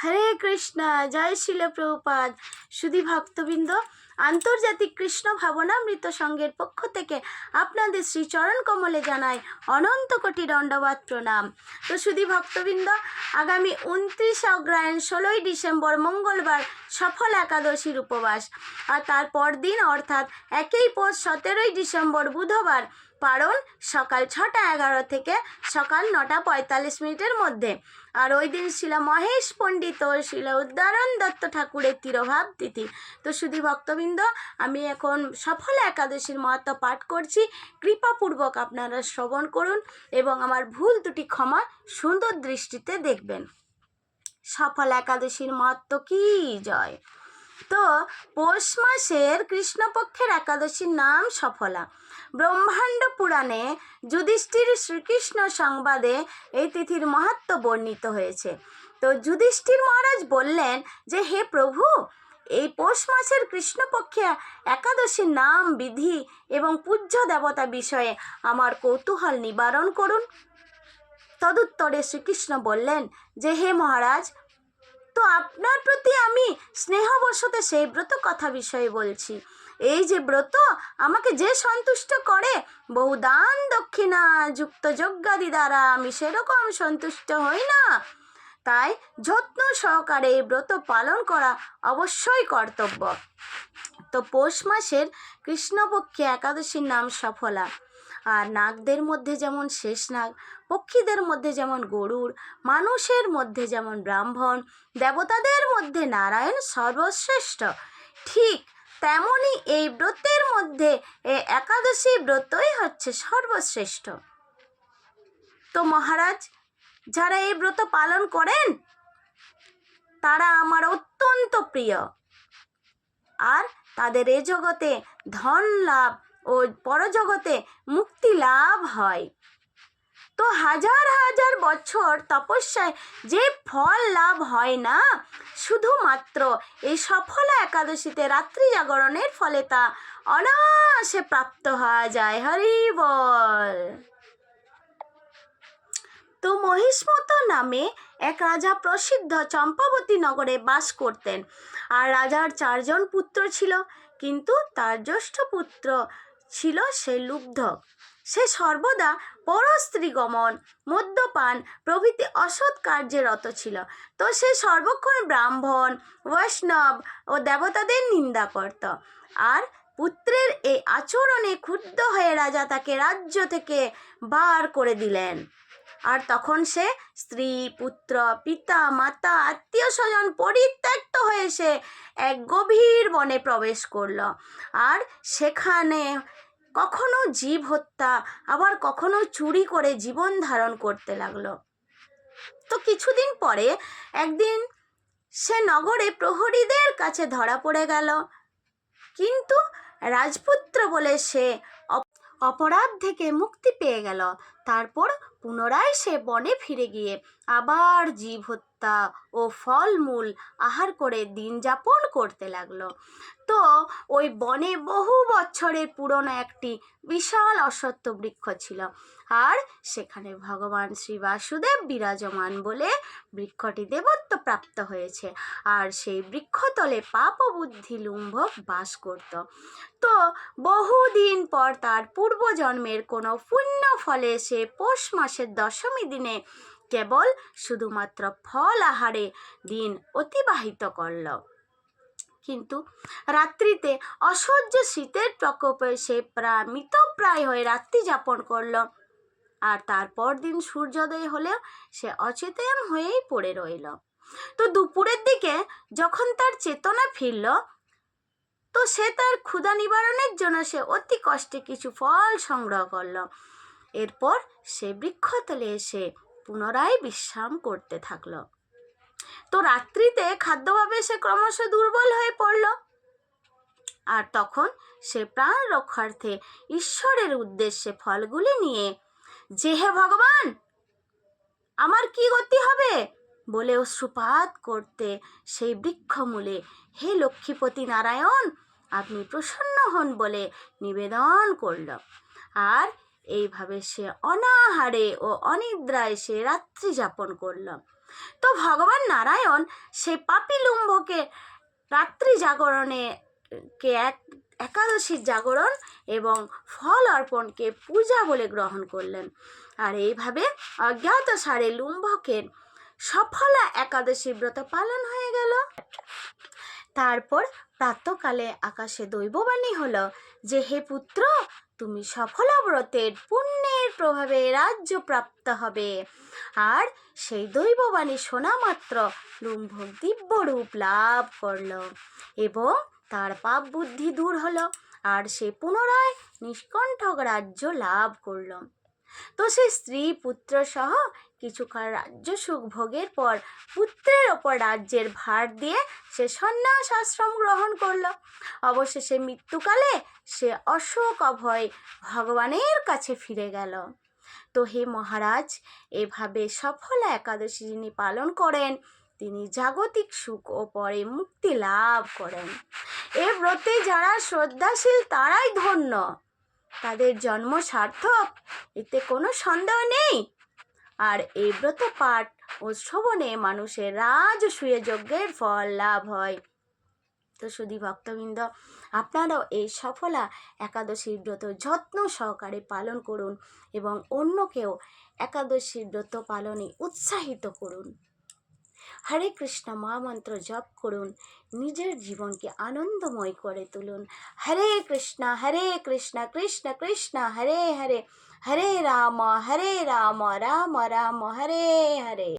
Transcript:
হরে কৃষ্ণ, জয় শিল প্রভুপাদ। সুধী ভক্তবৃন্দ, আন্তর্জাতিক কৃষ্ণ ভাবনামৃত সংঘের পক্ষ থেকে আপনাদের শ্রী চরণ কমলে জানাই অনন্ত কোটি দণ্ডবাদ প্রণাম। তো সুধী ভক্তবৃন্দ, আগামী উনত্রিশ অগ্রায়ণ ষোলোই ডিসেম্বর মঙ্গলবার সফল একাদশীর উপবাস। আর তারপর দিন অর্থাৎ একই পৌষ সতেরোই ডিসেম্বর বুধবার পারণ সকাল ছটা এগারো থেকে সকাল নটা পঁয়তাল্লিশ মিনিটের মধ্যে। আর ওই দিন ছিল মহেশ পণ্ডিত ও ছিল উদ্দারণ দত্ত ঠাকুরের তিরোভাব তিথি। তো শুধু ভক্তবৃন্দ, আমি এখন সফল একাদশীর মহাত্ম পাঠ করছি। কৃপাপূর্বক আপনারা শ্রবণ করুন এবং আমার ভুল দুটি ক্ষমা সুন্দর দৃষ্টিতে দেখবেন। সফল একাদশীর মহাত্ম কি? জয়। তো পৌষ মাসের কৃষ্ণপক্ষের একাদশীর নাম সফলা। ব্রহ্মাণ্ড পুরাণে যুধিষ্ঠির শ্রীকৃষ্ণ সংবাদে এই তিথির মাহাত্ম বর্ণিত হয়েছে। তো যুধিষ্ঠির মহারাজ বললেন যে, হে প্রভু, এই পৌষ মাসের কৃষ্ণপক্ষে একাদশীর নাম, বিধি এবং পূজ্য দেবতা বিষয়ে আমার কৌতূহল নিবারণ করুন। তদুত্তরে শ্রীকৃষ্ণ বললেন যে, হে মহারাজ তো আপনার প্রতি আমি স্নেহবশতে সেই ব্রত কথা বিষয়ে বলছি। এই যে ব্রত, আমাকে যে সন্তুষ্ট করে বহু দান দক্ষিণা যুক্ত যজ্ঞাদি দ্বারা আমি সেরকম সন্তুষ্ট হই না। তাই যত্ন সহকারে এই ব্রত পালন করা অবশ্যই কর্তব্য। তো পৌষ মাসের কৃষ্ণপক্ষে একাদশীর নাম সফলা। আর নাগদের মধ্যে যেমন শেষ নাগ, পক্ষীদের মধ্যে যেমন গরুড়, মানুষের মধ্যে যেমন ব্রাহ্মণ, দেবতাদের মধ্যে নারায়ণ সর্বশ্রেষ্ঠ। ঠিক তেমনি এই ব্রতের মধ্যে এই একাদশী ব্রতই হচ্ছে সর্বশ্রেষ্ঠ। তো মহারাজ, যারা এই ব্রত পালন করেন, তারা আমার অত্যন্ত প্রিয়। আর তাদের এ জগতে ধন লাভ ও পরজগতে মুক্তি লাভ হয়। তো হাজার হাজার বছর তপস্যায় যে ফল লাভ হয় না, শুধুমাত্র এই সফলা একাদশীতে রাত্রি জাগরণের ফলে তা অনায়াসে প্রাপ্ত হওয়া যায়। হরি বল। তো মহিষ্মত নামে এক রাজা প্রসিদ্ধ চম্পাবতী নগরে বাস করতেন। আর রাজার চারজন পুত্র ছিল, কিন্তু তার জ্যেষ্ঠ পুত্র ছিল সে লুব্ধ। সে সর্বদা পরস্ত্রী গমন মদ্যপান, প্রভৃতি অসৎ কার্যে রত ছিল। তো সে সর্বক্ষণ ব্রাহ্মণ, বৈষ্ণব ও দেবতাদের নিন্দা করত। আর পুত্রের এই আচরণে ক্ষুব্ধ হয়ে রাজা তাকে রাজ্য থেকে বার করে দিলেন। আর তখন সে স্ত্রী, পুত্র, পিতা, মাতা, আত্মীয় স্বজন পরিত্যক্ত হয়ে সে এক গভীর বনে প্রবেশ করল। আর সেখানে কখনো জীব হত্যা, আবার কখনো চুরি করে জীবন ধারণ করতে লাগল। তো কিছুদিন পরে একদিন সে নগরে প্রহরীদের কাছে ধরা পড়ে গেল। কিন্তু রাজপুত্র বলে সে অপরাধ থেকে মুক্তি পেয়ে গেল। তারপর পুনরায় সে বনে ফিরে গিয়ে আবার জীব হত্যা ও ফলমূল আহার করে দিন যাপন করতে লাগল। তো ওই বনে বহু বছরের পুরনো একটি বিশাল অশ্বত্থ বৃক্ষ ছিল। আর সেখানে ভগবান শ্রী বাসুদেব বিরাজমান বলে বৃক্ষটি দেবত্ব প্রাপ্ত হয়েছে। আর সেই বৃক্ষতলে পাপ বুদ্ধি লুম্ভক বাস করত। তো বহুদিন পর তার পূর্বজন্মের কোনো পুণ্য ফলে সে পৌষ মাসের দশমী দিনে কেবল শুধুমাত্র ফল আহারে দিন অতিবাহিত করল। কিন্তু রাত্রিতে অসহ্য শীতের প্রকোপে সে প্রায় মৃতপ্রায় হয়ে রাত্রি যাপন করল। আর তারপর দিন সূর্যোদয় হলেও সে অচেতন হয়েই পড়ে রইল। তো দুপুরের দিকে যখন তার চেতনা ফিরল, তো সে তার ক্ষুধা নিবারণের জন্য সে অতি কষ্টে কিছু ফল সংগ্রহ করল। এরপর সে বৃক্ষতলে এসে পুনরায় বিশ্রাম করতে থাকল। তো রাত্রিতে খাদ্যভাবে সে ক্রমশ দুর্বল হয়ে পড়ল। আর তখন সে প্রাণ রক্ষার্থে ঈশ্বরের উদ্দেশ্যে ফলগুলি নিয়ে, যে হে ভগবান, আমার কি গতি হবে? বলে অশ্রুপাত করতে সেই বৃক্ষমূলে, হে লক্ষ্মীপতি নারায়ণ, আপনি প্রসন্ন হন বলে নিবেদন করল। আর এইভাবে সে অনাহারে ও অনিদ্রায় সে রাত্রি যাপন করল। তো ভগবান নারায়ণ সেই পাপি লুম্ভকে রাত্রি জাগরণে কে এক একাদশীর জাগরণ এবং ফল অর্পণকে পূজা বলে গ্রহণ করলেন। আর এইভাবে অজ্ঞাত সারে লুম্ভকের সফলা একাদশী ব্রত পালন হয়ে গেল। তারপর প্রাতকালে আকাশে দৈববাণী হল যে, হে পুত্র, তুমি সফলা ব্রতের পুণ্যের প্রভাবে রাজ্য প্রাপ্ত হবে। আর সেই দৈববাণী শোনা মাত্র লুম্ভক দিব্য রূপ লাভ করল এবং তার পাপ বুদ্ধি দূর হলো। আর সে পুনরায় নিষ্কণ্ঠক রাজ্য লাভ করল। তো সে স্ত্রী, পুত্র সহ কিছুকাল রাজ্য সুখ ভোগের পর পুত্রের ওপর রাজ্যের ভার দিয়ে সে সন্ন্যাস আশ্রম গ্রহণ করল। অবশেষে মৃত্যুকালে সে অশোক অভয় ভগবানের কাছে ফিরে গেল। তো হে মহারাজ, এভাবে সফল একাদশী যিনি পালন করেন, তিনি জাগতিক সুখ ও পরে মুক্তি লাভ করেন। এ ব্রতে যারা শ্রদ্ধাশীল, তারাই ধন্য। তাদের জন্ম সার্থক, এতে কোনো সন্দেহ নেই। আর এই ব্রত পাঠ ও শ্রবণে মানুষের রাজ রাজসূয় যজ্ঞের ফল লাভ হয়। তো শুধু ভক্তবৃন্দ, আপনারাও এই সফলা একাদশীর ব্রত যত্ন সহকারে পালন করুন এবং অন্যকেও একাদশীর ব্রত পালনে উৎসাহিত করুন। হরে কৃষ্ণ, মা মন্ত্র জপ করুন। নিজের জীবনকে আনন্দময় করে তুলুন। হরে কৃষ্ণ হরে কৃষ্ণ কৃষ্ণ কৃষ্ণ, হরে হরে। হরে রাম হরে রাম রাম রাম, হরে হরে।